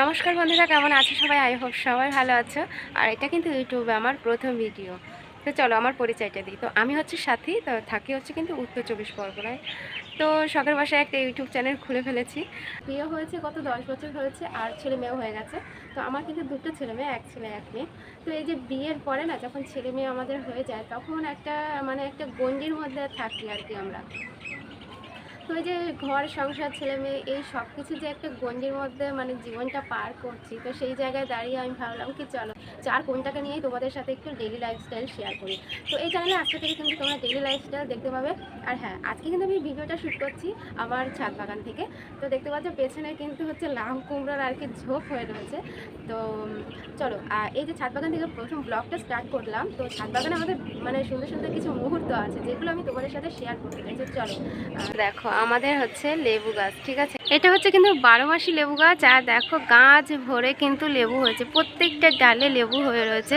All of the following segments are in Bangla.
নমস্কার বন্ধুরা, কেমন আছো সবাই? আই হোপ সবাই ভালো আছো। আর এটা কিন্তু ইউটিউবে আমার প্রথম ভিডিও তো চলো, আমার পরিচয়টা দিই। তো আমি হচ্ছে সাথী, তো থাকি হচ্ছে কিন্তু উত্তর চব্বিশ পরগনায়। তো শখের বাসায় একটা ইউটিউব চ্যানেল খুলে ফেলেছি। বিয়ে হয়েছে, গত দশ বছর হয়েছে, আর ছেলে মেয়েও হয়ে গেছে। তো আমার কিন্তু দুটো ছেলে মেয়ে, এক ছেলে, এক মেয়ে। তো এই যে বিয়ের পরে না, যখন ছেলে মেয়ে আমাদের হয়ে যায়, তখন একটা মানে একটা গণ্ডির মধ্যে থাকি আর কি আমরা। তো যে ঘর, সংসার ছেলে মেয়ে এই সব কিছু যে একটা গণ্ডির মধ্যে মানে জীবনটা পার করছি, তো সেই জায়গায় দাঁড়িয়ে আমি ভাবলাম কি চলো, চার কোনটাকে নিয়েই তোমাদের সাথে একটু ডেলি লাইফস্টাইল শেয়ার করি। তো এই চ্যানেলে আজকে থেকে কিন্তু তোমরা ডেলি লাইফস্টাইল দেখতে পাবে। আর হ্যাঁ আজকে কিন্তু আমি ভিডিওটা শ্যুট করছি আমার ছাদ বাগান থেকে। তো দেখতে পাচ্ছ পেছনে কিন্তু হচ্ছে লাম কুমড়োর আর কি ঝোপ হয়ে রয়েছে। তো চলো এই যে ছাদ বাগান থেকে প্রথম ব্লগটা স্টার্ট করলাম। তো ছাদ বাগানে আমাদের মানে সুন্দর সুন্দর কিছু মুহূর্ত আছে, যেগুলো আমি তোমাদের সাথে শেয়ার করতে চাই। চলো দেখো আমাদের হচ্ছে লেবু গাছ, ঠিক আছে? এটা হচ্ছে কিন্তু বারো মাসি লেবু গাছ, আর দেখো গাছ ভরে কিন্তু লেবু হয়েছে, প্রত্যেকটা ডালে লেবু হয়ে রয়েছে,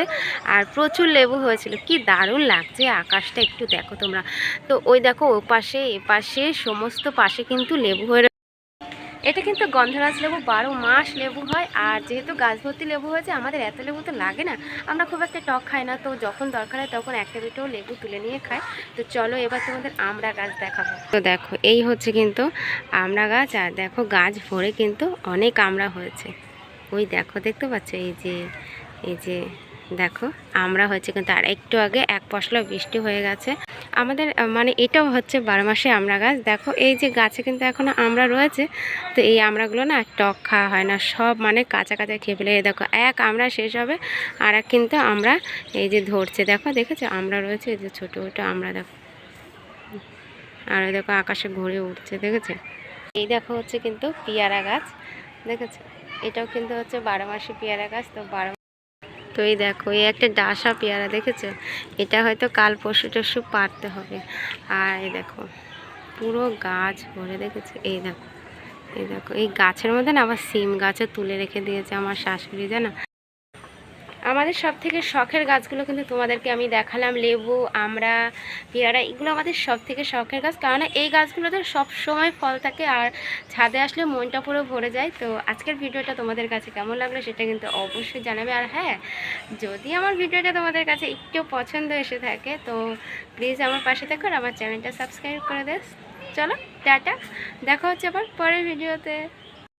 আর প্রচুর লেবু হয়েছিল। কি দারুণ লাগছে আকাশটা একটু দেখো তোমরা। তো ওই দেখো ও পাশে এ পাশে সমস্ত পাশে কিন্তু লেবু হয়ে। এটা কিন্তু গন্ধরাজ লেবু, বারো মাস লেবু হয়। আর যেহেতু গাছ ভর্তি লেবু হয়েছে, আমাদের এত লেবু তো লাগে না। আমরা খুব একটা টক খাই না, তো যখন দরকার হয় তখন একটা দুটো লেবু তুলে নিয়ে খাই। তো চলো এবার তোমাদের আমড়া গাছ দেখাবো। তো দেখো, এই হচ্ছে কিন্তু আমড়া গাছ, আর দেখো গাছ ভরে কিন্তু অনেক আমড়া হয়েছে। ওই দেখো, দেখতে পাচ্ছ? এই যে এই যে, দেখো আমড়া হয়েছে কিন্তু আর একটু আগে এক পশলা বৃষ্টি হয়ে গেছে। আমাদের মানে এটাও হচ্ছে বারো মাসে আমড়া গাছ। দেখো, এই যে গাছে কিন্তু এখনও আমড়া রয়েছে, তো এই আমড়াগুলো না টক খাওয়া হয় না, সব মানে কাঁচা কাঁচা খেয়ে ফেলে। দেখো, এক আমড়া শেষ হবে, আর এক কিন্তু আমরা এই যে ধরছে। দেখো, দেখেছ? আমরা রয়েছে, এই যে ছোটো ছোটো আমরা দেখো। আর দেখো, আকাশে ঘুরে উঠছে, দেখেছে? এই দেখো হচ্ছে কিন্তু পেয়ারা গাছ, দেখেছ? এটাও কিন্তু হচ্ছে বারো মাসে পেয়ারা গাছ, তো বারো তো এই দেখো, এই একটা ডাসা পেয়ারা দেখেছ? এটা হয়তো কাল পরশু টরশু পারতে হবে। আর এই দেখো, পুরো গাছ ভরে দেখেছ? এই দেখো এই দেখো, এই গাছের মধ্যে না আবার সিম গাছও তুলে রেখে দিয়েছে আমার শাশুড়ি, জানো? আমাদের সব থেকে শখের গাছগুলো কিন্তু তোমাদেরকে আমি দেখালাম, লেবু, আমরা, পেয়ারা, এগুলো আমাদের সব থেকে শখের গাছ। কারণ এই গাছগুলোতে সব সময় ফল থাকে আর ছাদে আসলে মনটা পুরো ভরে যায়। তো আজকের ভিডিওটা তোমাদের কাছে কেমন লাগল সেটা কিন্তু অবশ্যই জানাবে। আর হ্যাঁ যদি আমার ভিডিওটা তোমাদের কাছে একটু পছন্দ এসে থাকে, তো প্লিজ আমার পাশে থাকো আর আমার চ্যানেলটা সাবস্ক্রাইব করে দেস চলো, টাটা, দেখা হচ্ছে আবার পরের ভিডিওতে।